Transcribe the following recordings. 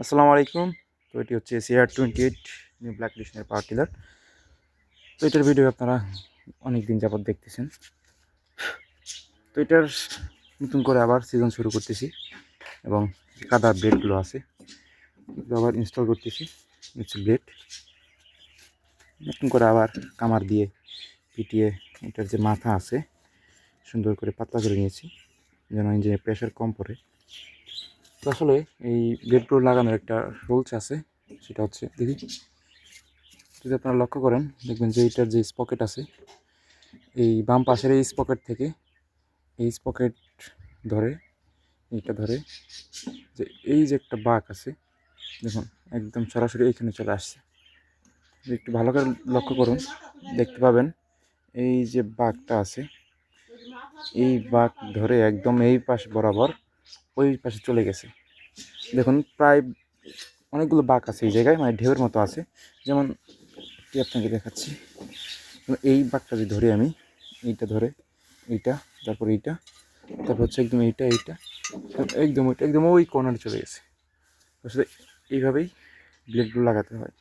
আসসালামু আলাইকুম। তো এটি হচ্ছে CR twenty eight new black এডিশনের power tiller তো এটার ভিডিও আপনারা অনেক দিন যাবত দেখতেছেন। তো এটার নতুন করে আবার সিজন শুরু করতেছি এবং কাদার ব্লেডগুলো আছে। আবার ইনস্টল করতেছি হচ্ছে ব্লেড নতুন করে আবার কামার দিয়ে পিটিয়ে এটার যে মাথা আছে, সুন্দর করে পাতলা করে নিয়েছি। যেন ইঞ্জিনের প্রেশার কম পড়ে। তো আসলে এই ব্লেডগুলো লাগানোর একটা রুলস আছে, সেটা হচ্ছে দেখি, যদি আপনারা লক্ষ্য করেন, দেখবেন যে এইটার যে স্পকেট আছে, এই বাম পাশের এই স্পকেট থেকে এই স্পকেট ধরে, এইটা ধরে, যে এই যে একটা বাঘ আছে, দেখুন, একদম সরাসরি এইখানে চলে আসছে। একটু ভালো করে লক্ষ্য করুন, দেখতে পাবেন, এই যে বাঘটা আছে, এই বাঘ ধরে একদম এই পাশ বরাবর ওই পাশে চলে গেছে। দেখুন, প্রায় অনেকগুলো বাঁক আছে এই জায়গায় মানে ঢেউয়ের মতো আছে। যেমন কি আপনাকে দেখাচ্ছি? এই বাঁকটা যদি ধরি আমি, এইটা ধরে, এইটা, তারপর এইটা, তারপর হচ্ছে একদম এইটা এইটা, একদম ওইটা, একদম ওই কর্নারে চলে গেছে। আসলে এইভাবেই ব্লেডগুলো লাগাতে হয়।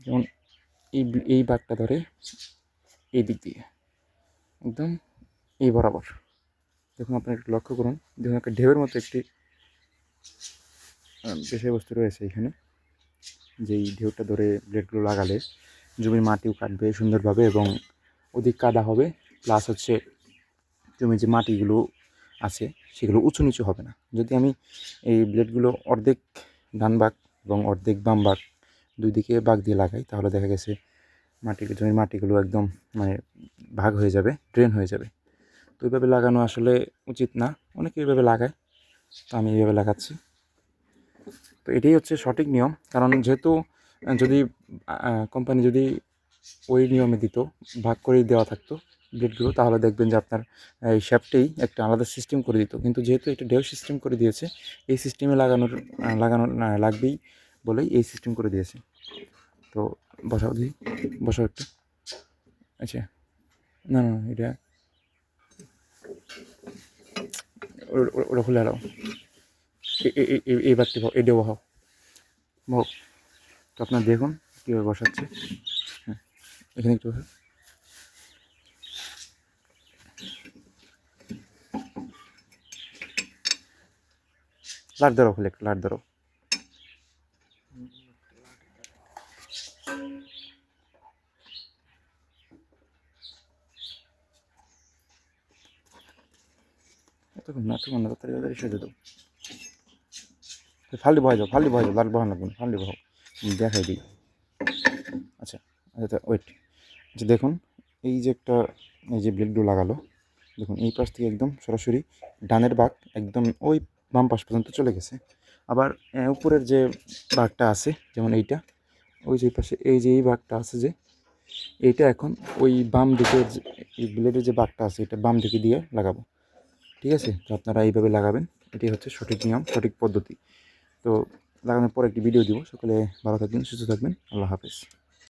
যেমন এই এই বাঁকটা ধরে এই দিক দিয়ে, একদম এই বরাবর। দেখুন, আপনারা একটু লক্ষ্য করুন। দেখুন, একটা ঢেউয়ের মতো একটি বিষয়বস্তু রয়েছে এখানে। যেই ঢেউটা ধরে ব্লেডগুলো লাগালে জমির মাটিও কাটবে সুন্দরভাবে এবং অধিক কাদা হবে। প্লাস হচ্ছে জমির যে মাটিগুলো আছে সেগুলো উঁচু নিচু হবে না। যদি আমি এই ব্লেডগুলো অর্ধেক ডান বাঁক এবং অর্ধেক বাম বাঁক দুই দিকে বাঘ দিয়ে লাগাই তাহলে দেখা গেছে মাটি জমির মাটিগুলো একদম মানে ভাগ হয়ে যাবে ড্রেন হয়ে যাবে। তো এইভাবে লাগানো আসলে উচিত না। অনেকে এইভাবে লাগায়। আমি এইভাবে লাগাচ্ছি তো এটাই হচ্ছে সঠিক নিয়ম। কারণ যেহেতু যদি কোম্পানি যদি ওই নিয়মে দিত ভাগ করেই দেওয়া থাকতো ব্লেডগুলো তাহলে দেখবেন যে আপনার এই শ্যাপটেই একটা আলাদা সিস্টেম করে দিত। কিন্তু যেহেতু এটা ঢেউ সিস্টেম করে দিয়েছে এই সিস্টেমে লাগানোর লাগানো লাগবেই বলেই এই সিস্টেম করে দিয়েছে। তো বসাও দিই বসাও একটু। আচ্ছা। না না, এটা ওটা খুলে আলাও এই এ- এ- এই দেওয়া ভাও এটাও ভাও ভাও তো আপনার দেখুন কীভাবে বসাচ্ছে হ্যাঁ এখানে একটু। লাট ধরো খুলে একটু লাট ধরো এতক্ষণ না এতক্ষণ না, তাড়াতাড়ি তাড়াতাড়ি সেজে দাও ফালি বহাই যাও ফালি বহাই যাও লাট বহানো লাগবে ফালি বহাও। দেখাই দিই। আচ্ছা আচ্ছা ওয়েট আচ্ছা দেখুন, এই যে একটা, এই যে ব্লেডগুলো লাগালো, দেখুন, এই পাশ থেকে একদম সরাসরি ডানের বাঘ একদম ওই বাম পাশ পর্যন্ত চলে গেছে। আবার উপরের যে বাঘটা আছে, যেমন এইটা, ওই যে পাশে, এই যে এই বাঘটা আছে যে, এইটা এখন ওই বাম দিকে যে- এই ব্লেডের যে বাঘটা আছে, এটা বাম দিকে দিয়ে লাগাবো। ঠিক আছে? তো আপনারা এইভাবে লাগাবেন। এটি হচ্ছে সঠিক নিয়ম, সঠিক পদ্ধতি। তো লাগানোর পর একটি ভিডিও দিব। সকলে ভালো থাকবেন, সুস্থ থাকবেন। আল্লাহ হাফেজ।